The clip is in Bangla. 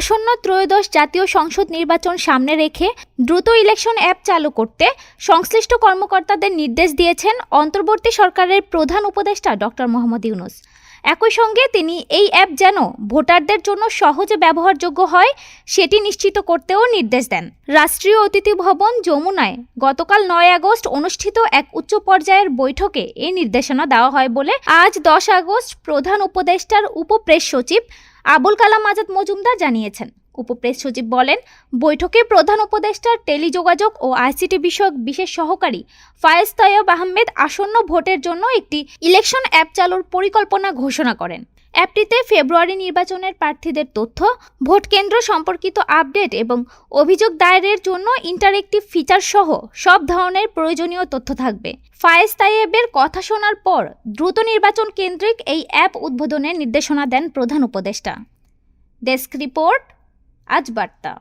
আসন্ন ত্রয়োদশ জাতীয় সংসদ নির্বাচন সামনে রেখে দ্রুত ইলেকশন অ্যাপ চালু করতে সংশ্লিষ্ট কর্মকর্তাদের নির্দেশ দিয়েছেন অন্তর্বর্তী সরকারের প্রধান উপদেষ্টা ডক্টর মোহাম্মদ ইউনুস। একই সঙ্গে তিনি এই অ্যাপ যেন ভোটারদের জন্য সহজে ব্যবহারযোগ্য হয়, সেটি নিশ্চিত করতেও নির্দেশ দেন। রাষ্ট্রীয় অতিথি ভবন যমুনায় গতকাল নয় আগস্ট অনুষ্ঠিত এক উচ্চ পর্যায়ের বৈঠকে এই নির্দেশনা দেওয়া হয় বলে আজ দশ আগস্ট প্রধান উপদেষ্টার উপপ্রেস সচিব আবুল কালাম আজাদ মজুমদার জানিয়েছেন। উপপ্রেস সচিব বলেন, বৈঠকে প্রধান উপদেষ্টার টেলিযোগাযোগ ও আইসিটি বিষয়ক বিশেষ সহকারী ফায়েজ তৈয়ব আহমেদ আসন্ন ভোটের জন্য একটি ইলেকশন অ্যাপ চালুর পরিকল্পনা ঘোষণা করেন। অ্যাপটিতে ফেব্রুয়ারি নির্বাচনের প্রার্থীদের তথ্য, ভোট কেন্দ্র সম্পর্কিত আপডেট এবং অভিযোগ দায়েরের জন্য ইন্টারেক্টিভ ফিচার সহ সব ধরনের প্রয়োজনীয় তথ্য থাকবে। ফায়েজ তাইয়েবের কথা শোনার পর দ্রুত নির্বাচন কেন্দ্রিক এই অ্যাপ উদ্বোধনের নির্দেশনা দেন প্রধান উপদেষ্টা। ডেস্ক রিপোর্ট আজ বার্তা।